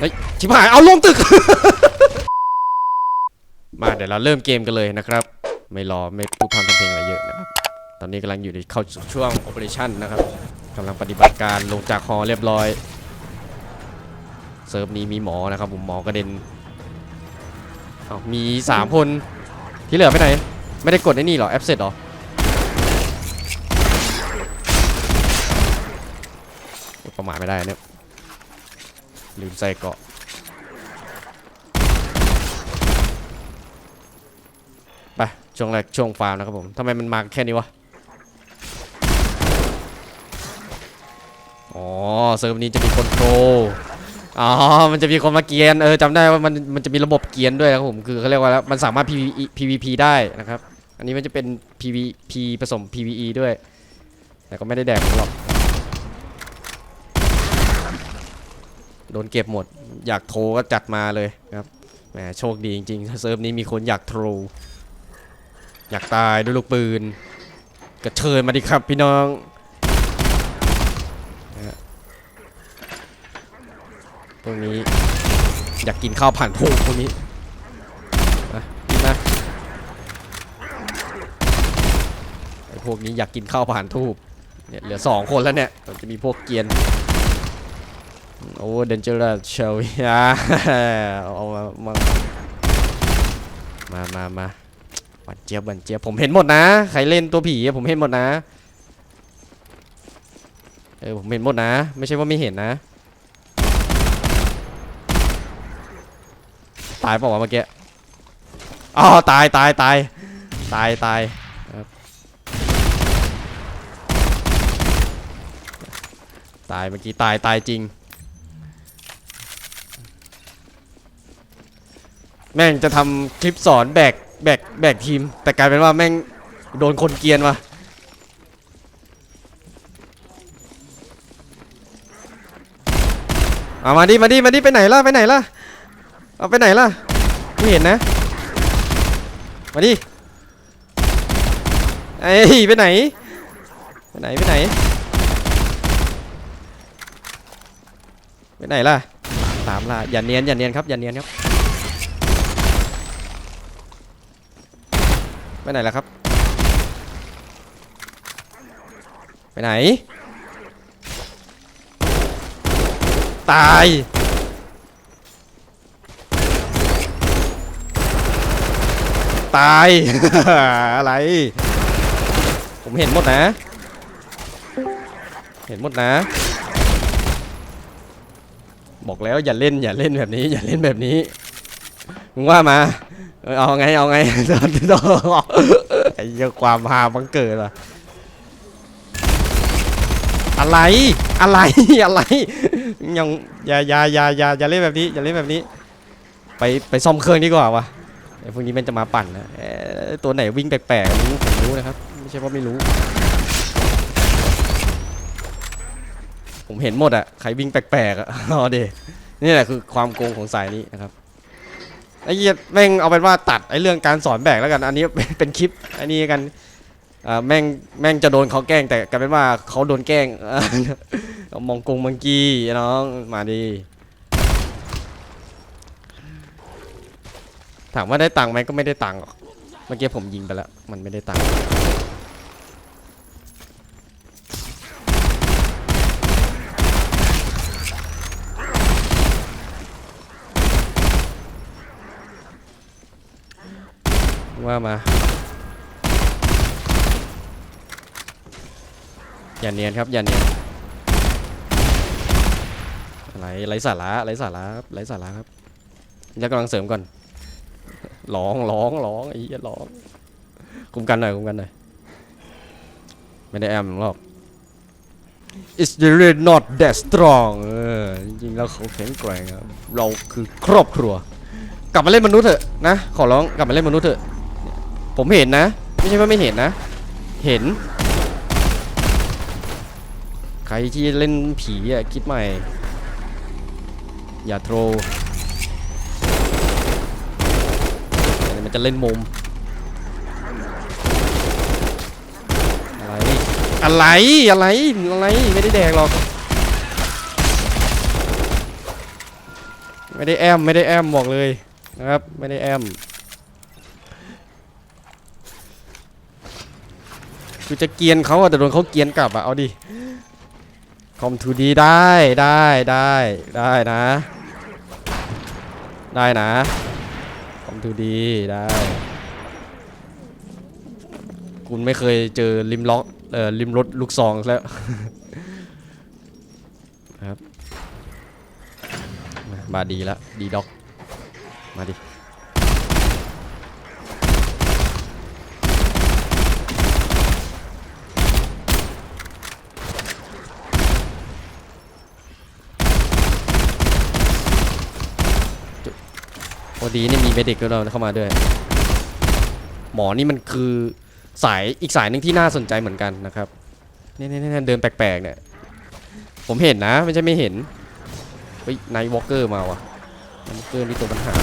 เฮ้ยชิบหายเอาลงตึก มาเดี๋ยวเราเริ่มเกมกันเลยนะครับ ไม่รอไม่พูดพร่ำทำเพลงอะไรเยอะนะครับ ตอนนี้กำลังอยู่ในเข้าสู่ช่วง operation นนะครับกำลังปฏิบัติการลงจากฮอเรียบร้อย เซิร์ฟนี้มีหมอนะครับผมหมอกระเด็นเอามีสามคนที่เหลือไปไหน ไม่ได้กดไอ้นี่หรอแอปเสร็จหรอประมาทไม่ได้เนี่ย ลืมใส่เกาะไปช่วงแรกช่วงฟาร์มนะครับผมทำไมมันมาแค่นี้วะอ๋อเซิร์ฟนี้จะมีคนโทรอ๋อ มันจะมีคนมาเกียน เออจำได้ว่ามันมันจะมีระบบเกียนด้วยนะครับผม คือเขาเรียกว่าแล้วมันสามารถ PVE PVP ได้นะครับ อันนี้มันจะเป็น PVP ผสม PVE ด้วย แต่ก็ไม่ได้แดกผมหรอก โดนเก็บหมด อยากโทรก็จัดมาเลยครับแหมโชคดีจริงๆเซิร์ฟนี้มีคนอยากโทรอยากตายด้วยลูกปืนก็เชิญมาดิครับพี่น้องพวกนี้อยากกินข้าวผ่านทูบพวกนี้มากินนะไอพวกนี้อยากกินข้าวผ่านทูบเนี่ยเหลือสองคนแล้วเนี่ยจะมีพวกเกียน โอ้เดนเจอร์เชลยาเอามามามามามาหวันเจี๊ยบันเจี๊ยบผมเห็นหมดนะ ใครเล่นตัวผีผมเห็นหมดนะ เออผมเห็นหมดนะ ไม่ใช่ว่าไม่เห็นนะ ตายเปล่าวะเมื่อกี้ อ๋อตายตายตายตายตายตายเมื่อกี้ตายตายจริง แม่งจะทำคลิปสอนแบกแบกแบกทีม แต่กลายเป็นว่าแม่งโดนคนเกียนว่ะเอามาดิมาดิมาดิไปไหนล่ะไปไหนล่ะเอาไปไหนล่ะไม่เห็นนะ มาดิไอ้ไปไหนไปไหนไปไหนไปไหนล่ะตามล่ะอย่าเนียนอย่าเนียนครับอย่าเนียนครับ ไปไหนล่ะครับ ไปไหน ตายตาย อะไร ผมเห็นหมดนะ เห็นหมดนะ บอกแล้วอย่าเล่นอย่าเล่นแบบนี้ อย่าเล่นแบบนี้มึงว่ามา เอาไงเอาไงโดนโดนไอ้เหี้ยความฮาบังเกิดว่ะอะไรอะไรอะไรยังอย่าอย่าอย่าอย่าอย่าเล่นแบบนี้อย่าเล่นแบบนี้ ไปไปซ่อมเครื่องดีกว่าวะไอ้พวกนี้มันจะมาปั่นนะตัวไหนวิ่งแปลกๆรู้ผมรู้นะครับไม่ใช่ว่าไม่รู้ ผมเห็นหมดอะใครวิ่งแปลกๆอะอ๋อเดนี่แหละคือความโกงของสายนี้นะครับ อ้เหี้ยแม่งเอาเป็นว่าตัดไอ้เรื่องการสอนแบกแล้วกัน อันนี้ เป็นคลิปอันนี้กันอ่าแม่งแม่งจะโดนเขาแกล้งแต่กลายเป็นว่าเขาโดนแกล้งเอามองกงมังกี้น้องมาดี ถามว่าได้ตังค์ไหมก็ไม่ได้ตังค์หรอกเมื่อกี้ผมยิงไปแล้ว มันไม่ได้ตังค์ ว่ามา อย่าเนียนครับ อย่าเนียนอะไรไรสาระไรสาระครับไรสาระครับยักกำลังเสริมก่อนร้องร้องร้องไอ้เหี้ยร้องคุมกันหน่อยคุมกันหน่อยไม่ได้แอมหรอก It's really not that strong เออจริงๆแล้วเขาแข็งแกร่งครับ เราคือครอบครัว กลับมาเล่นมนุษย์เถอะนะ ขอร้องกลับมาเล่นมนุษย์เถอะ ผมเห็นนะ ไม่ใช่ว่าไม่เห็นนะ เห็น ใครที่เล่นผีอะคิดใหม่ อย่าโทรมันจะเล่นมุม อะไร อะไร อะไร อะไร ไม่ได้แดกหรอก ไม่ได้แอม ไม่ได้แอมบอกเลยนะครับ ไม่ได้แอม คือจะเกียนเขาอะแต่โดนเขาเกียนกลับอะเอาดิคอมทูดีได้ได้ได้ได้นะ ได้นะคอมทูดีได้คุณไม่เคยเจอริมล็อกเอ่อริมรถลูกซองแล้วครับมามาดีแล้วดีด็อกมาดิ โอดีนี่มีเมดิกด้วยเราเข้ามาด้วย หมอนี่มันคือสายอีกสายหนึ่งที่น่าสนใจเหมือนกันนะครับนี่นี่นี่เดินแปลกๆเนี่ย ผมเห็นนะไม่ใช่ไม่เห็นเฮ้ยไนท์วอล์กเกอร์มาว่ะไนท์วอล์กเกอร์นี่ตัวปัญหา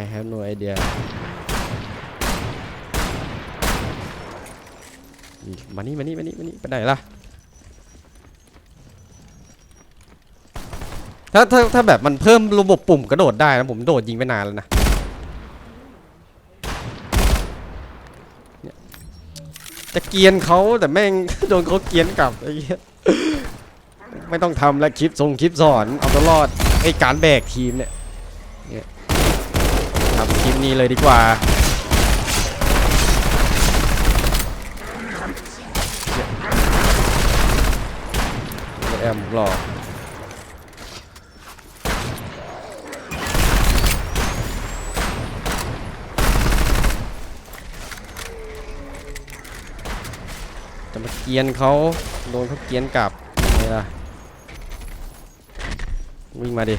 I have no idea นี่มานี่มานี่มานี่มานี่ไปไหนล่ะถ้าถ้าถ้าแบบมันเพิ่มระบบปุ่มกระโดดได้นะผมโดดยิงไปนานแล้วนะจะเกียนเขาแต่แม่งโดนเขาเกียนกลับไอ้เหี้ยไม่ต้องทำแล้วคลิปส่งคลิปสอนเอาตัวรอดไอ้การแบกทีมเนี่ยทำคลิปนี้เลยดีกว่า แอมรอจะมาเกียนเขาโดนเขาเกียนกลับไงล่ะวิ่งมาดิ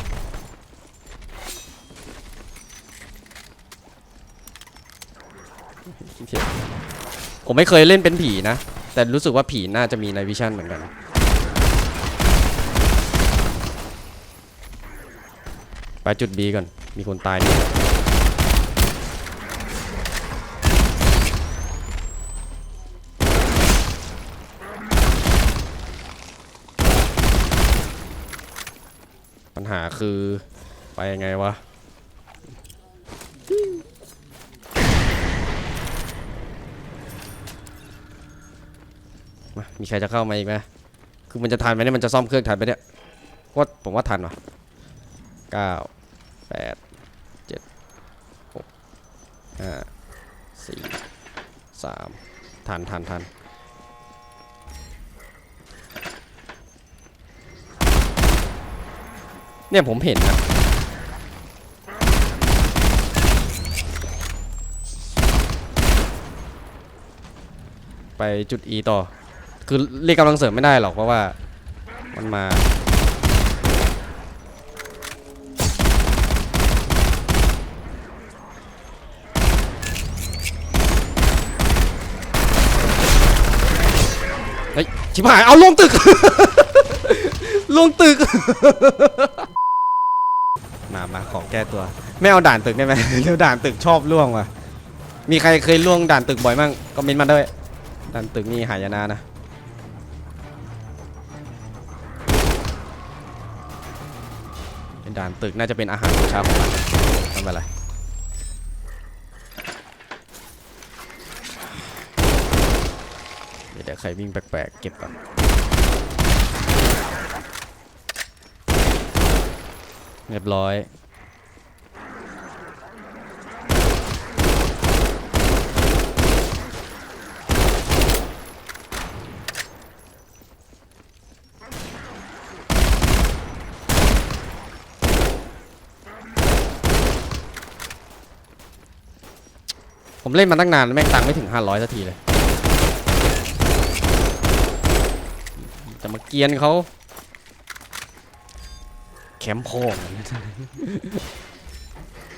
ผมไม่เคยเล่นเป็นผีนะ แต่รู้สึกว่าผีน่าจะมีในวิชั่นเหมือนกัน ไปจุด B ก่อน มีคนตายนี่ปัญหาคือไปยังไงวะมามีใครจะเข้ามาอีกไหมคือมันจะทันไหมเนี่ย มันจะซ่อมเครื่องทันไหมเนี่ยว่าผมว่าทันว่ะเก้า แปดเจ็ดหกห้าสี่สามทันทันทันเนี่ยผมเห็นนะไปจุด E ต่อ คือเรียกกำลังเสริมไม่ได้หรอกเพราะว่ามันมา ชิบหาย เอาลงตึก ลงตึก มามาของแก้ตัว ไม่เอาด่านตึกได้ไหมเดี๋ยวด่านตึกชอบล่วงว่ะ มีใครเคยล่วงด่านตึกบ่อยมั่งก็เม้นต์มาด้วย ด่านตึกนี่หายนะนะ เป็นด่านตึกน่าจะเป็นอาหารของชาวของมันทำอะไร เดี๋ยวใครวิ่งแปลกๆเก็บก่อนเรียบร้อย ผมเล่นมาตั้งนานแม่งตังไม่ถึง 500สักทีเลย จะมาเกียนเขาแคมป์โพง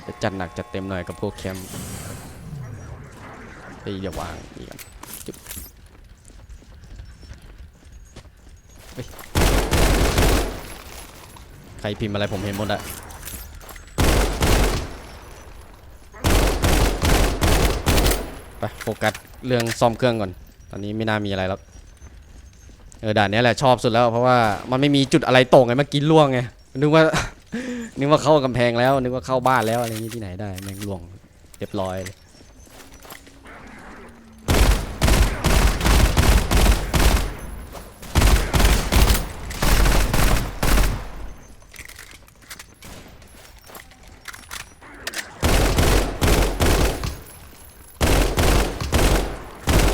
จะจัดหนักจัดเต็มหน่อยกับพวกแคมป์ไปเดี๋ยววางนี่กันจุ๊บใครพิมพ์อะไรผมเห็นหมดอะไปโฟกัสเรื่องซ่อมเครื่องก่อน ตอนนี้ไม่น่ามีอะไรแล้ว เออด่านนี้แหละชอบสุดแล้วเพราะว่ามันไม่มีจุดอะไรตรงไงเมื่อกี้ล่วงไงนึกว่า นึกว่าเข้ากำแพงแล้วนึกว่าเข้าบ้านแล้วอะไรอย่างงี้ที่ไหนได้แม่งล่วงเรียบร้อยเลย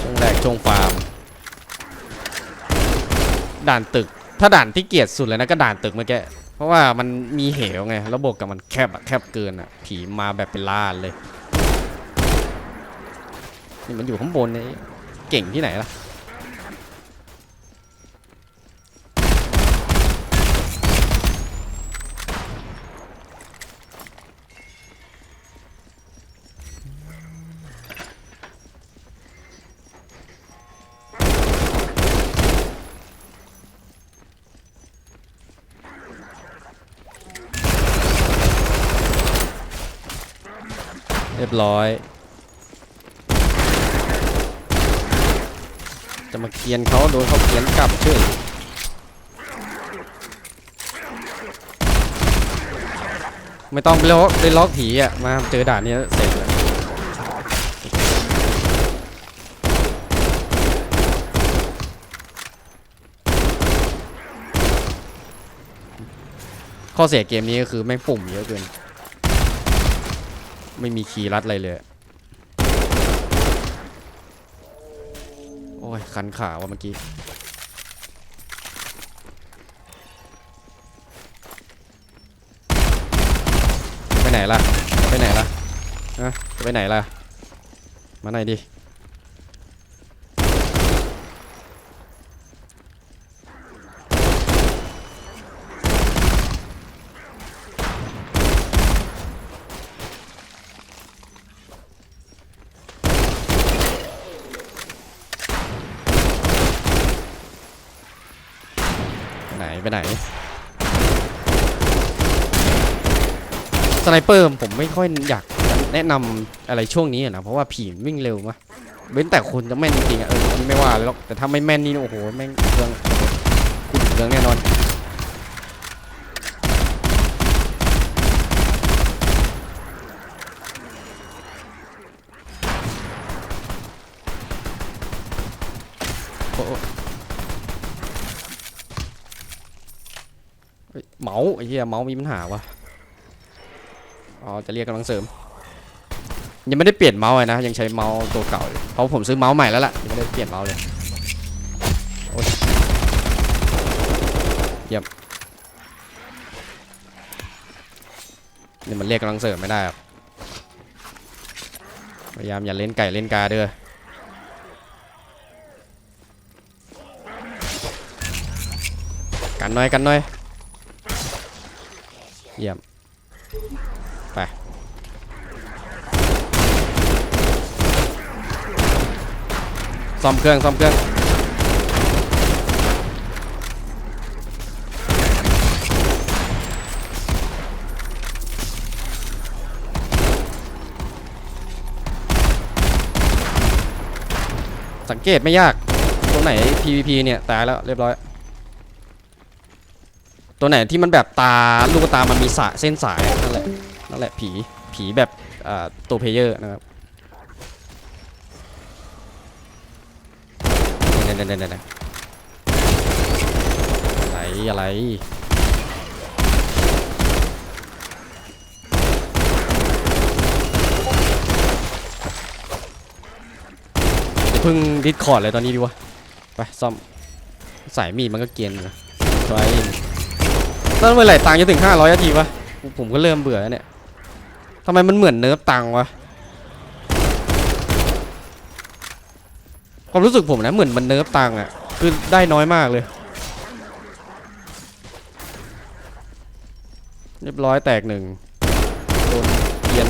ช่วงแรกช่วงฟาร์ม ด่านตึก ถ้าด่านที่เกียดสุดเลยนะก็ด่านตึกเมื่อกี้เพราะว่ามันมีเหวไงแล้วบวกกับมันแคบอะแคบเกินอะผีมาแบบเป็นล้านเลยนี่มันอยู่ข้างบนนี่เก่งที่ไหนล่ะ ร้อย จะมาเกียนเขาโดนเขาเกียนกลับเฉยไม่ต้องไปล็อกไปล็อกผีอะ มาเจอด่านนี้เสร็จเลยข้อเสียเกมนี้ก็คือแม่งปุ่มเยอะเกิน ไม่มีคีย์รัดอะไรเลย โอ้ย คันขาว่ะเมื่อกี้ ไปไหนล่ะ ไปไหนล่ะฮะไปไหนล่ะ มาไหนดิ ไปไหนไปไหนสไนเปอร์ผมไม่ค่อยอยากแนะนำอะไรช่วงนี้นะเพราะว่าผีวิ่งเร็วมะเว้นแต่คุณจะแม่นจริงๆอะเออไม่ว่าเลยหรอกแต่ถ้าไม่แม่นนี่โอ้โหแม่งเครื่องคุณเครื่องแน่นอนโอ้โอ้ เมาส์ไอ้เหี้ยเมาส์มีปัญหาวะอ๋อจะเรียกกำลังเสริม ยังไม่ได้เปลี่ยนเมาส์เลยนะ ยังใช้เมาส์ตัวเก่าอยู่เพราะผมซื้อเมาส์ใหม่แล้วล่ะยังไม่ได้เปลี่ยนเมาส์เลยโอ้ยเยี่ยมนี่มันเรียกกำลังเสริมไม่ได้ครับพยายามอย่าเล่นไก่เล่นกาเด้อกันหน่อยกันหน่อย เยี่ยม ไป ซ่อมเครื่อง ซ่อมเครื่อง สังเกตไม่ยาก ตัวไหน PVP เนี่ย ตายแล้วเรียบร้อย ตัวไหนที่มันแบบตาลูกตามันมีสายเส้นสายนั่นแหละนั่นแหละผีผีแบบตัวเพลเยอร์นะครับเนี่ยเนี่ยเนี่ยเนี่ยอะไรอะไรเพิ่งดิสคอร์ดเลยตอนนี้ดีวะ ไปซ่อมสายมีดมันก็เกียนนะทราย ตอนเมื่อไหร่ตังค์จะถึง 500นาทีวะ ผมก็เริ่มเบื่อแล้วเนี่ยทำไมมันเหมือนเนิร์ฟตังค์วะ ความรู้สึกผมนะเหมือนมันเนิร์ฟตังค์อะคือได้น้อยมากเลย เรียบร้อยแตกหนึ่งโดนเกียน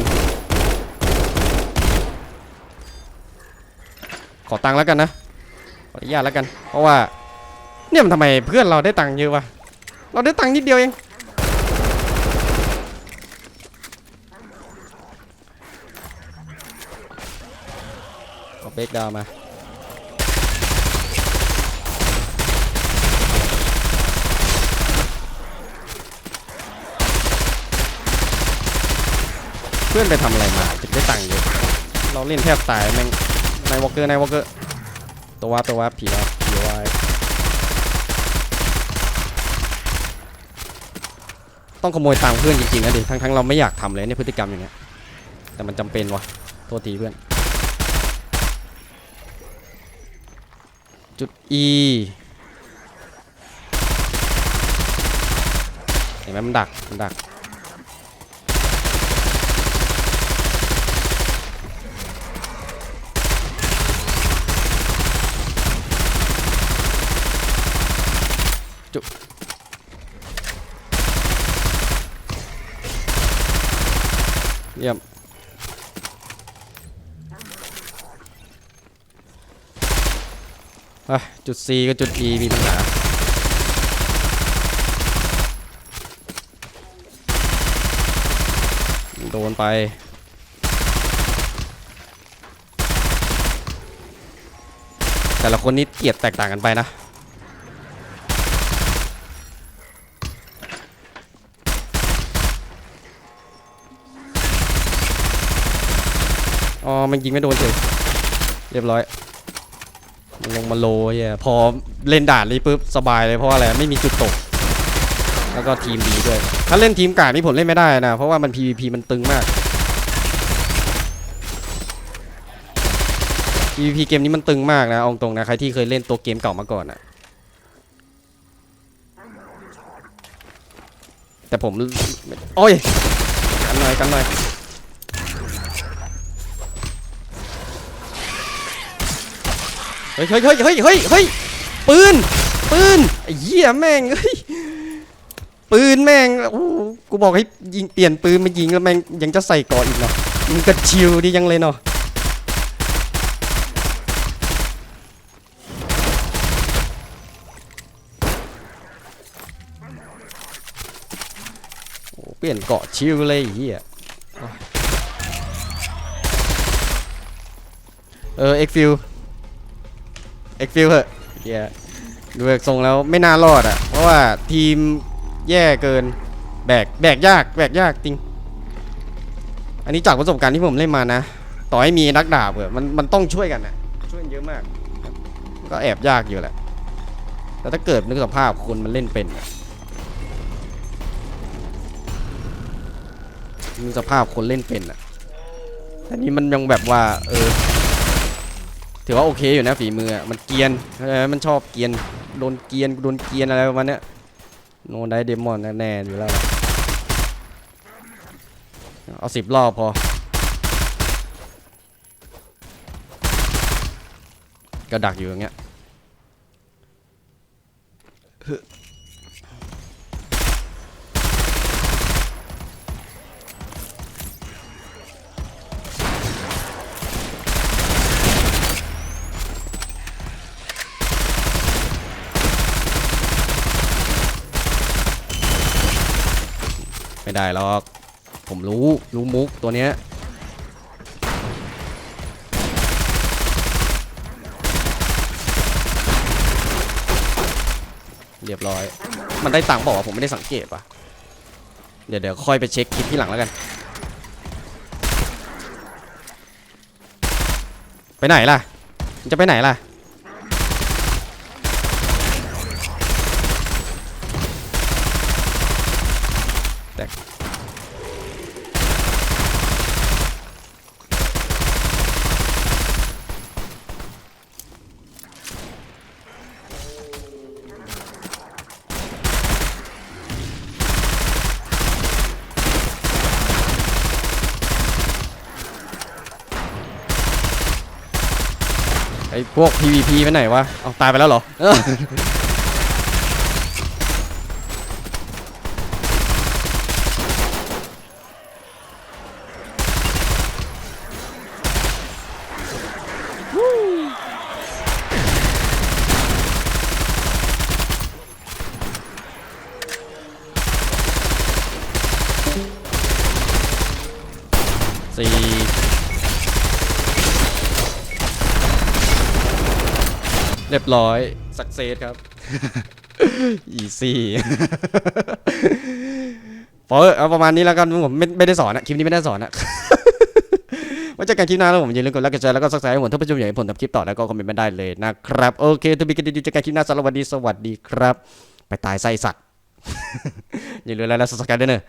ขอตังค์แล้วกันนะ ขออนุญาตแล้วกัน เพราะว่า เนี่ยมันทำไมเพื่อนเราได้ตังค์เยอะวะ เราได้ตังค์นิดเดียวเอง เอาเบรกดาวมา เพื่อนไปทำอะไรมาถึงได้ตังค์เยอะ เราเล่นแทบตายแม่งนายวอลเกอร์นายวอลเกอร์ ตัววาร์ตัววาร์ผีนะผีวาย ต้องขโมยตังค์เพื่อนจริงๆนะดิทั้งๆเราไม่อยากทำเลยเนี่ยพฤติกรรมอย่างเงี้ยแต่มันจำเป็นวะโทษทีเพื่อน จุด E เห็นไหมมันดักมันดักจุเยี่ยมจุด C กับจุด E มีปัญหาโดนไปแต่ละคนนี่เกียดแตกต่างกันไปนะ มันยิงไม่โดนเฉยเรียบร้อยมันลงมาโลเยพอเล่นด่านนี้ปุ๊บสบายเลยเพราะว่าอะไรไม่มีจุดตก แล้วก็ทีมดีด้วย ถ้าเล่นทีมกากนี่ผมเล่นไม่ได้นะ เพราะว่ามัน PVP มันตึงมาก PVP เกมนี้มันตึงมากนะเอาตรงนะ ใครที่เคยเล่นตัวเกมเก่ามาก่อนอะแต่ผม โอ้ย กันหน่อยกันหน่อย เฮ้ยเฮ้ยเฮ้ยเฮ้ยเฮ้ยเฮ้ยปืน ปืนไอ้เหี้ยแม่งเฮ้ยปืนแม่งโอ้โหกูบอกให้ยิงเปลี่ยนปืนมายิงแล้วแม่งยังจะใส่ก่อนอีกเนาะมึงกระชิวดียังเลยเนาะเปลี่ยนเกาะชิวเลยไอ้เฮียเออเอ็กฟิล เอ็กฟิลเหอะเฮียดูจากทรงแล้วไม่น่ารอดอะ เพราะว่าทีมแย่เกิน แบกแบกยากแบกยากจริง อันนี้จากประสบการณ์ที่ผมเล่นมานะ ต่อให้มีนักดาบเออะมันมันต้องช่วยกันนะช่วยเยอะมาก ก็แอบยากอยู่แหละ แต่ถ้าเกิดนึกสภาพคนมันเล่นเป็นนึกสภาพคนเล่นเป็นอะแต่นี้มันยังแบบว่า เออ ถือว่าโอเคอยู่นะฝีมือมันเกียนมันชอบเกียนโดนเกียนโดนเกียนอะไรประมาณเนี้ยโนได้เดมอนแน่ๆอยู่แล้วเอาสิบรอบพอก็ดักอยู่อย่างเงี้ย ไม่ได้หรอก ผมรู้รู้มุกตัวเนี้ยเรียบร้อย มันได้ตังค์บอกว่าผมไม่ได้สังเกตปะเดี๋ยวเดี๋ยวค่อยไปเช็คคลิปที่หลังแล้วกัน ไปไหนล่ะ จะไปไหนล่ะ พวก PVP ไปไหนวะ เอาตายไปแล้วเหรอ รียบร้อยสักเซสครับอีซี่พอเถอะเอาประมาณนี้แล้วกันผมไม่ไม่ได้สอนอะคลิปนี้ไม่ได้สอนอะไว้เจอกันคลิปหน้าแล้วผมอย่าลืมกดไลค์กดแชร์แล้วก็ซักไซด์ให้ผมถ้าผู้ชมอยากให้ผมทำคลิปต่อแล้วก็คอมเมนต์มาได้เลยนะครับ โอเคทุกท่านเจอกันคลิปหน้าสวัสดีสวัสดีครับ ไปตายไส้สัตว์อย่าลืมแล้วนะสกัดด้วยเนอะ